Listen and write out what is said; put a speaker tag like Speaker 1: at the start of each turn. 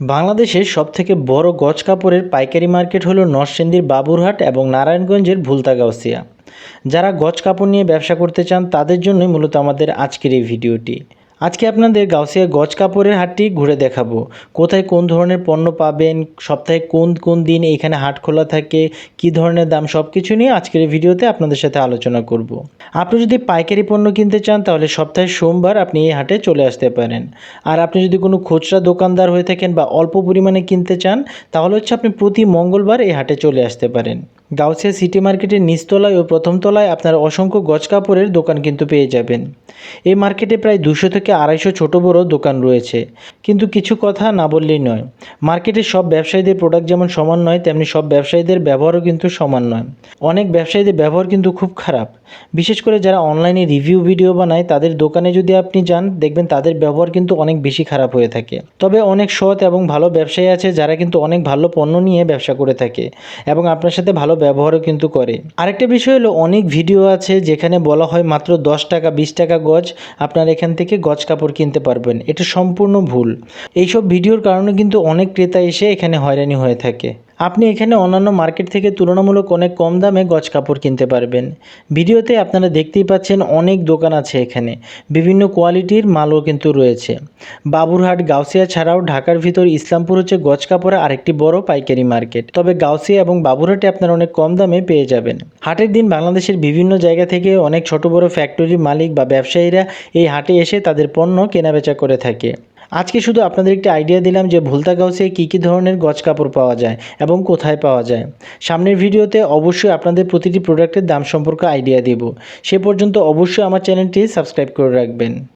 Speaker 1: বাংলাদেশের সবথেকে বড় গজ কাপড়ের পাইকারি মার্কেট হলো নরসিংদীর বাবুরহাট এবং নারায়ণগঞ্জের ভুলতাগাউসিয়া। যারা গজ কাপড় নিয়ে ব্যবসা করতে চান, তাদের জন্যই মূলত আমাদের আজকের এই ভিডিওটি। আজকে আপনাদের গাউসিয়া গজ কাপড়ের হাটটি ঘুরে দেখাবো। কোথায় কোন ধরনের পণ্য পাবেন, সপ্তাহে কোন কোন দিন এখানে হাট খোলা থাকে, কী ধরনের দাম সব কিছু নিয়ে আজকের এই ভিডিওতে আপনাদের সাথে আলোচনা করব। আপনি যদি পাইকারি পণ্য কিনতে চান, তাহলে সপ্তাহে সোমবার আপনি এই হাটে চলে আসতে পারেন। আর আপনি যদি কোনো খুচরা দোকানদার হয়ে থাকেন বা অল্প পরিমাণে কিনতে চান, তাহলে হচ্ছে আপনি প্রতি মঙ্গলবার এই হাটে চলে আসতে পারেন। গাউসিয়া সিটি মার্কেটের নিচতলায় ও প্রথম তলায় আপনার অসংখ্য গজ কাপড়ের দোকান কিন্তু পেয়ে যাবেন। এই মার্কেটে প্রায় দুশো থেকে আড়াইশো ছোট বড় দোকান রয়েছে। কিন্তু কিছু কথা না বললেই নয়। মার্কেটের সব ব্যবসায়ীদের প্রোডাক্ট যেমন সমান নয়, তেমনি সব ব্যবসায়ীদের ব্যবহারও কিন্তু সমান নয়। অনেক ব্যবসায়ীদের ব্যবহার কিন্তু খুব খারাপ। বিশেষ করে যারা অনলাইনে রিভিউ ভিডিও বানায়, তাদের দোকানে যদি আপনি যান, দেখবেন তাদের ব্যবহার কিন্তু অনেক বেশি খারাপ হয়ে থাকে। তবে অনেক সৎ এবং ভালো ব্যবসায়ী আছে যারা কিন্তু অনেক ভালো পণ্য নিয়ে ব্যবসা করে থাকে এবং আপনার সাথে ভালো ব্যবহারও কিন্তু করে। আরেকটা বিষয় হলো, অনেক ভিডিও আছে যেখানে বলা হয় মাত্র দশ টাকা, বিশ টাকা গজ আপনার এখান থেকে গজ কাপড় কিনতে পারবেন। এটা সম্পূর্ণ ভুল। এইসব ভিডিওর কারণে কিন্তু অনেক ক্রেতা এসে এখানে হয়রানি হয়ে থাকে। আপনি এখানে অন্যান্য মার্কেট থেকে তুলনামূলক অনেক কম দামে গজ কাপড় কিনতে পারবেন। ভিডিওতে আপনারা দেখতেই পাচ্ছেন অনেক দোকান আছে এখানে। বিভিন্ন কোয়ালিটির মালও কিন্তু রয়েছে। বাবুরহাট, গাউসিয়া ছাড়াও ঢাকার ভিতর ইসলামপুর হচ্ছে গজ কাপড়ের আরেকটি বড় পাইকারি মার্কেট। তবে গাউসিয়া এবং বাবুরহাটে আপনারা অনেক কম দামে পেয়ে যাবেন। হাটের দিন বাংলাদেশের বিভিন্ন জায়গা থেকে অনেক ছোট বড় ফ্যাক্টরির মালিক বা ব্যবসায়ীরা এই হাটে এসে তাদের পণ্য কেনাবেচা করে থাকে। আজকে শুধু আপনাদের একটি আইডিয়া দিলাম যে ভুলতা গাউসে কী কী ধরনের গজ কাপড় পাওয়া যায় এবং কোথায় পাওয়া যায়। সামনের ভিডিওতে অবশ্যই আপনাদের প্রতিটি প্রোডাক্টের দাম সম্পর্কে আইডিয়া দেব। সে পর্যন্ত অবশ্যই আমার চ্যানেলটি সাবস্ক্রাইব করে রাখবেন।